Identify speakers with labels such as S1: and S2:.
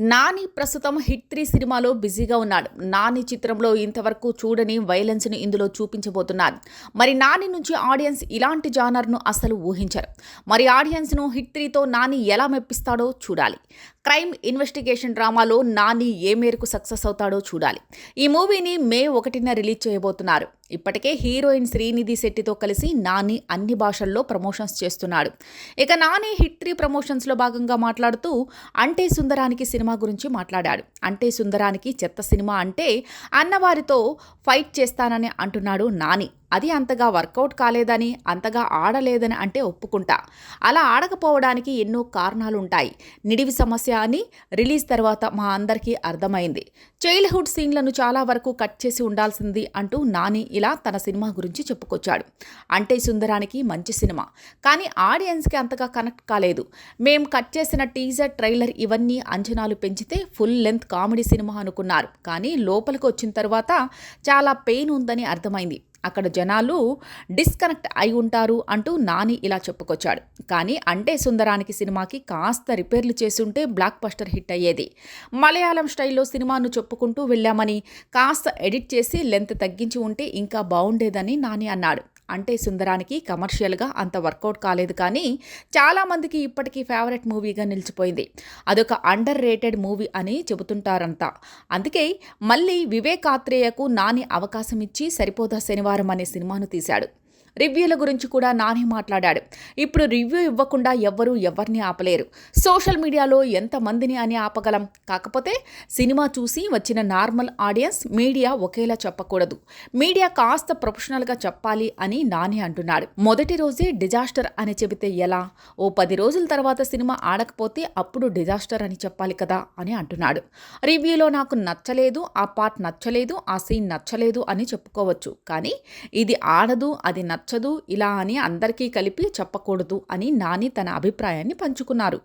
S1: నాని ప్రస్తుతం hit three సినిమాలో బిజీగా ఉన్నాడు. నాని చిత్రంలో ఇంతవరకు చూడని వైలెన్స్ని ఇందులో చూపించబోతున్నారు. మరి నాని నుంచి ఆడియన్స్ ఇలాంటి జానర్ను అసలు ఊహించరు. మరి ఆడియన్స్ను హిట్ త్రీతో నాని ఎలా మెప్పిస్తాడో చూడాలి. క్రైమ్ ఇన్వెస్టిగేషన్ డ్రామాలో నాని ఏ మేరకు సక్సెస్ అవుతాడో చూడాలి. ఈ మూవీని మే ఒకటిన రిలీజ్ చేయబోతున్నారు. ఇప్పటికే హీరోయిన్ శ్రీనిధి శెట్టితో కలిసి నాని అన్ని భాషల్లో ప్రమోషన్స్ చేస్తున్నాడు. ఇక నాని హిట్ త్రీ ప్రమోషన్స్లో భాగంగా మాట్లాడుతూ అంటే సుందరానికి సినిమా గురించి మాట్లాడాడు. అంటే సుందరానికి చెత్త సినిమా అంటే అన్నవారితో ఫైట్ చేస్తానని అంటున్నాడు నాని. అది అంతగా వర్కౌట్ కాలేదని అంతగా ఆడలేదని అంటే ఒప్పుకుంటా. అలా ఆడకపోవడానికి ఎన్నో కారణాలు ఉంటాయి నిడివి సమస్య అని రిలీజ్ తర్వాత మా అందరికీ అర్థమైంది. చైల్డ్హుడ్ సీన్లను చాలా వరకు కట్ చేసి ఉండాల్సింది అంటూ నాని ఇలా తన సినిమా గురించి చెప్పుకొచ్చాడు. అంటే సుందరానికి మంచి సినిమా. కానీ ఆడియన్స్కి అంతగా కనెక్ట్ కాలేదు. మేం కట్ చేసిన టీజర్ ట్రైలర్ ఇవన్నీ అంచనాలు పెంచితే ఫుల్ లెంత్ కామెడీ సినిమా అనుకున్నారు. కానీ లోపలికి వచ్చిన తర్వాత చాలా పెయిన్ ఉందని అర్థమైంది. అక్కడ జనాలు డిస్కనెక్ట్ అయి ఉంటారు అంటూ నాని ఇలా చెప్పుకొచ్చాడు. కానీ అంటే సుందరానికి సినిమాకి కాస్త రిపేర్లు చేసుంటే బ్లాక్ బస్టర్ హిట్ అయ్యేది. మలయాళం స్టైల్లో సినిమాను చెప్పుకుంటూ వెళ్ళామని కాస్త ఎడిట్ చేసి లెంత్ తగ్గించి ఉంటే ఇంకా బాగుండేదని నాని అన్నాడు. అంటే సుందరానికి కమర్షియల్గా అంత వర్కౌట్ కాలేదు కానీ చాలామందికి ఇప్పటికీ ఫేవరెట్ మూవీగా నిలిచిపోయింది. అదొక అండర్ రేటెడ్ మూవీ అని చెబుతుంటారంతా. అందుకే మళ్ళీ వివేక్ ఆత్రేయకు నాని అవకాశం ఇచ్చి సరిపోదా శనివారం అనే సినిమాను తీశాడు. రివ్యూల గురించి కూడా నాని మాట్లాడాడు. ఇప్పుడు రివ్యూ ఇవ్వకుండా ఎవ్వరూ ఎవరిని ఆపలేరు. సోషల్ మీడియాలో ఎంతమందిని అని ఆపగలం? కాకపోతే సినిమా చూసి వచ్చిన నార్మల్ ఆడియన్స్ మీడియా ఒకేలా చెప్పకూడదు. మీడియా కాస్త ప్రొఫెషనల్గా చెప్పాలి అని నాని అంటున్నాడు. మొదటి రోజే డిజాస్టర్ అని చెబితే ఎలా? ఓ పది రోజుల తర్వాత సినిమా ఆడకపోతే అప్పుడు డిజాస్టర్ అని చెప్పాలి కదా అని అంటున్నాడు. రివ్యూలో నాకు నచ్చలేదు ఆ పార్ట్ నచ్చలేదు ఆ సీన్ నచ్చలేదు అని చెప్పుకోవచ్చు. కానీ ఇది ఆడదు అది నచ్చదు ఇలా అని అందరికీ కలిపి చెప్పకూడదు అని నాని తన అభిప్రాయాన్ని పంచుకున్నారు.